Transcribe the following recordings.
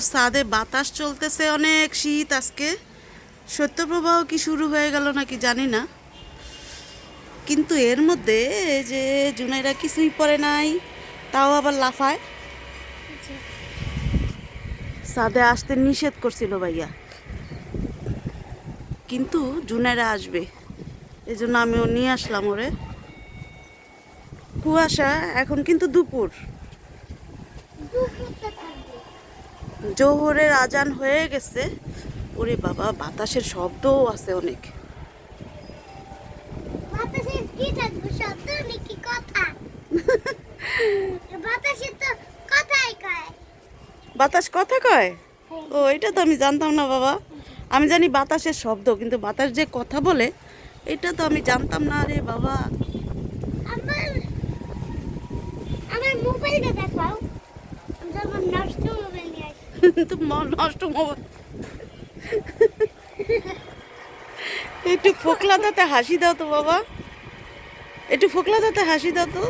সাদে বাতাস চলতেছে অনেক শীত আজকে। সত্যপ্রবাহ কি শুরু হয়ে গেল নাকি জানি না। কিন্তু এর মধ্যে যে জুনাইরা কিছুই পরে নাই, তাও আবার লাফায়। সাদে আসতে নিষেধ করছিল ভাইয়া। কিন্তু জুনাইরা আসবে এই জন্য আমিও নিয়ে আসলাম ওরে। কুয়াশা, এখন কিন্তু দুপুর। জোহরের আজান হয়ে গেছে। ওরে বাবা বাতাসের শব্দও আছে অনেক। বাতাসে কথা কয়? কয় ও এটা তো আমি জানতাম না বাবা। আমি জানি বাতাসের শব্দ কিন্তু বাতাস যে কথা বলে এটা তো আমি জানতাম না রে বাবা। আমার মোবাইলটা দেখাও। আমার নষ্ট তো নষ্ট মোবাইল একটু ফোকলা দাঁতে হাসি দাও তো বাবা। একটু ফোকলা দাঁতে হাসি দাও তো।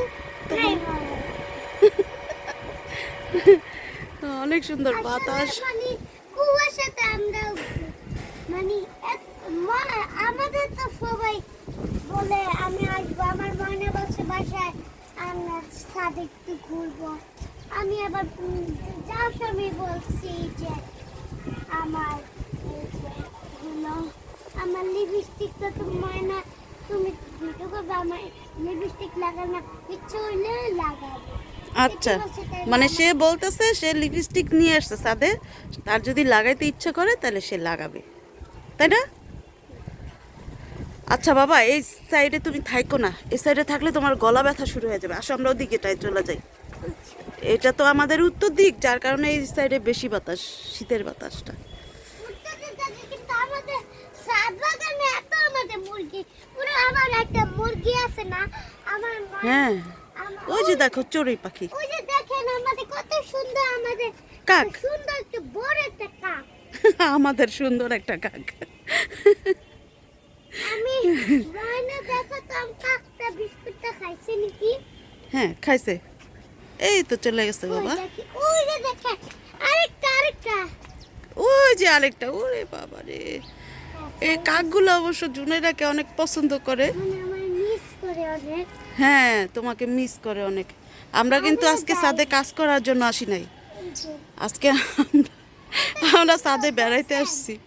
অনেক সুন্দর বাতাস। মানে কুয়াশাতে আমরা মানে আমাদের তো সবাই বলে আমি আসব। আমার মনে বলছে বাসায় আমরা ছাদে একটু ঘুরবো। আমি আবার যাওয়ার সময় বলছি যে আমার যে আমার লিপস্টিকটা তো ময়না তুমি ভিডিও করবে আমার লিপস্টিক লাগানো ইচ্ছে হইলে লাগাবো। আচ্ছা মানে সে বলতেছে সে লিপস্টিক নিয়ে আসছে সাদে তার যদি লাগাইতে ইচ্ছে করে তাহলে সে লাগাবে। তাই না? আচ্ছা বাবা এই সাইডে তুমি থাইকো না এই সাইডে থাকলে তোমার গলা ব্যথা শুরু হয়ে যাবে। আসো আমরা ওদিকেটাই চলে যাই। এটা তো আমাদের উত্তর দিক যার কারণে এই সাইডে বেশি বাতাস শীতের বাতাসটা। হ্যাঁ। ওই যে দেখো চড়ুই পাখি। ওই যে দেখেন আমাদের কত সুন্দর আমাদের কাক। সুন্দর একটা বড় একটা কাক আমাদের সুন্দর একটা কাক। আমি ময়না দেখো তো কাকটা বিস্কুটটা খাইছি নাকি? হ্যাঁ খাইছে। এই তো চলে গেছে বাবা। ওই যে আরেকটা ওরে বাবা রে। এই কাকগুলো অবশ্য জুনেরাকে অনেক পছন্দ করে। মানে হ্যাঁ তোমাকে মিস করে অনেক। আমরা কিন্তু আজকে সাদে কাজ করার জন্য আসি নাই। আজকে আমরা- সাদে বেড়াইতে আসছি।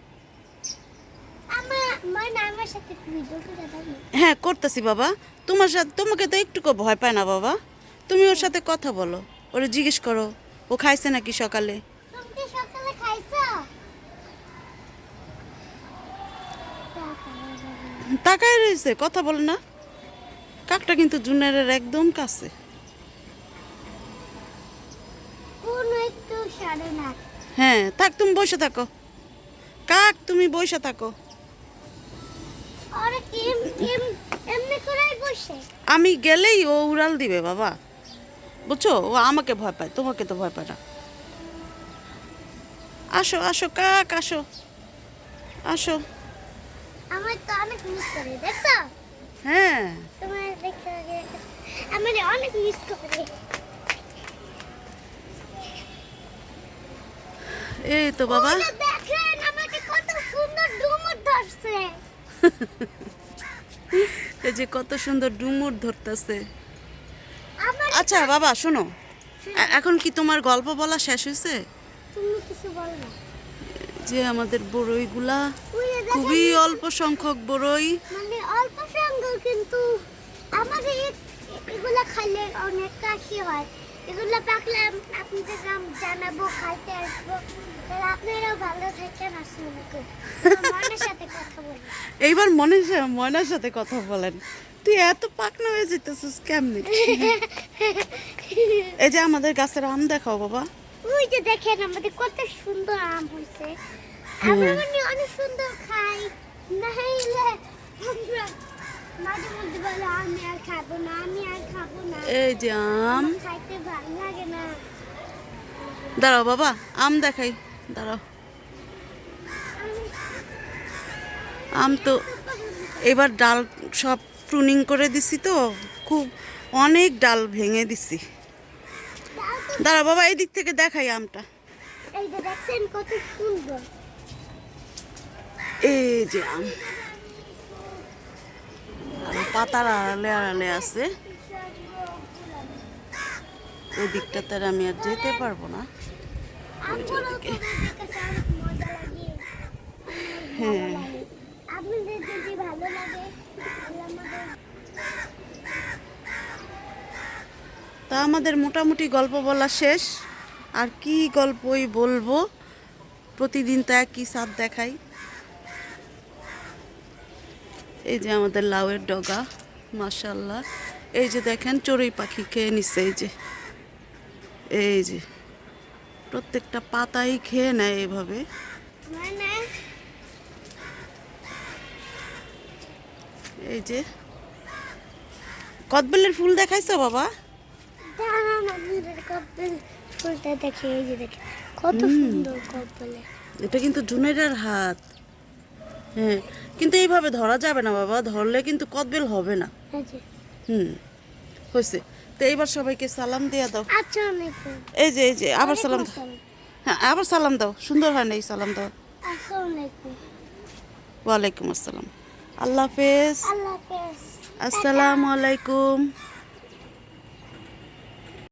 দেবে হ্যাঁ করতেছি বাবা। তোমার সাথে তোমাকে তো একটুকু ভয় পায় না বাবা। তুমি ওর সাথে কথা বলো ওরে জিজ্ঞেস করো ও খাইছে নাকি সকালে? তাকায় রয়েছে কথা বলে না। কাকটা কিন্তু জুনিয়রের একদম কাছে। হ্যাঁ থাক তুমি বসে থাকো। কাক তুমি বসে থাকো। আমি গেলেই ও উড়াল দিবে বাবা। বুঝছ? ও আমাকে ভয় পায় তোমাকে তো ভয় পায় না। আসো আসো কাক আসো। আসো। আমার তো অনেক মিস করে দেখছ? হ্যাঁ। তোমার আমার অনেক মিস করে। এই তো বাবা। দেখেন আমাকে কত সুন্দর ডুমুর ধরছে। এই যে কত সুন্দর ডুমুর ধরতেছে। আচ্ছা বাবা শোনো। এখন কি তোমার গল্প বলা শেষ হয়েছে? যে আমাদের বড়ইগুলা খুবই অল্প সংখ্যক বড়ই। মানে অল্প সঙ্গে কিন্তু আমাদের এগুলা খাইলে অনেক কাশি হয়। এগুলো পাকলে আপনাদের নাম জানাব খাইতে আসব। আপনারাও ভালো থাকেন আসসালামু আলাইকুম। সাথে কথা বলুন। এইবার মনে ময়নার সাথে কথা বলেন। তুই এত পাকনা হয়ে যেতেছিস কেমনি? এই যে আমাদের গাছের আম দেখাও বাবা। ওই যে দেখেন আমাদের কত সুন্দর আম হয়েছে আমরা মানে অনেক সুন্দর খাই। না হইলে মাঝে মধ্যে বলে আমি আর খাব না আমি আর খাব না। এই যে আম। খাইতে ভালো লাগে না। দাঁড়াও বাবা আম দেখাই। দাঁড়াও। আম তো এবার ডাল সব প্রুনিং করে দিছি তো খুব অনেক ডাল ভেঙে দিছি। দাঁড়া বাবা এই দিক থেকে দেখাই আমটা। এই যে আম। পাতার আড়ালে আড়ালে আছে। ওই দিকটাতে আর আমি আর যেতে পারব না। হ্যাঁ আপনাদের যদি ভালো লাগে তাহলে আমাদের তা আমাদের মোটামুটি গল্প বলা শেষ। আর কি গল্পই বলব? প্রতিদিন তো একই সাপ দেখাই। এই যে আমাদের লাউয়ের ডগা মাশাল্লাহ এই যে দেখেন, চড়ুই পাখি খেয়ে নিচ্ছে এই যে। এই যে, প্রত্যেকটা পাতাই খেয়ে নেয় এভাবে। এই যে, কদবেলের ফুল দেখাইছো বাবা? আপনাদের কপ্পেল ফুলটা দেখে এই যে দেখে কত সুন্দর কপ্পেলে এটা কিন্তু জুনেরার হাত। হ্যাঁ কিন্তু এইভাবে ধরা যাবে না বাবা ধরলে কিন্তু কদবেল হবে না। হুম হয়েছে। তো এইবার সবাইকে সালাম দিয়ে দাও। আচ্ছা এই যে এই যে আবার সালাম হ্যাঁ আবার সালাম দাও। সুন্দর হয় না এই সালাম দাও ওয়ালাইকুম আসসালাম। আল্লাহ হাফেজ। আসসালামু আলাইকুম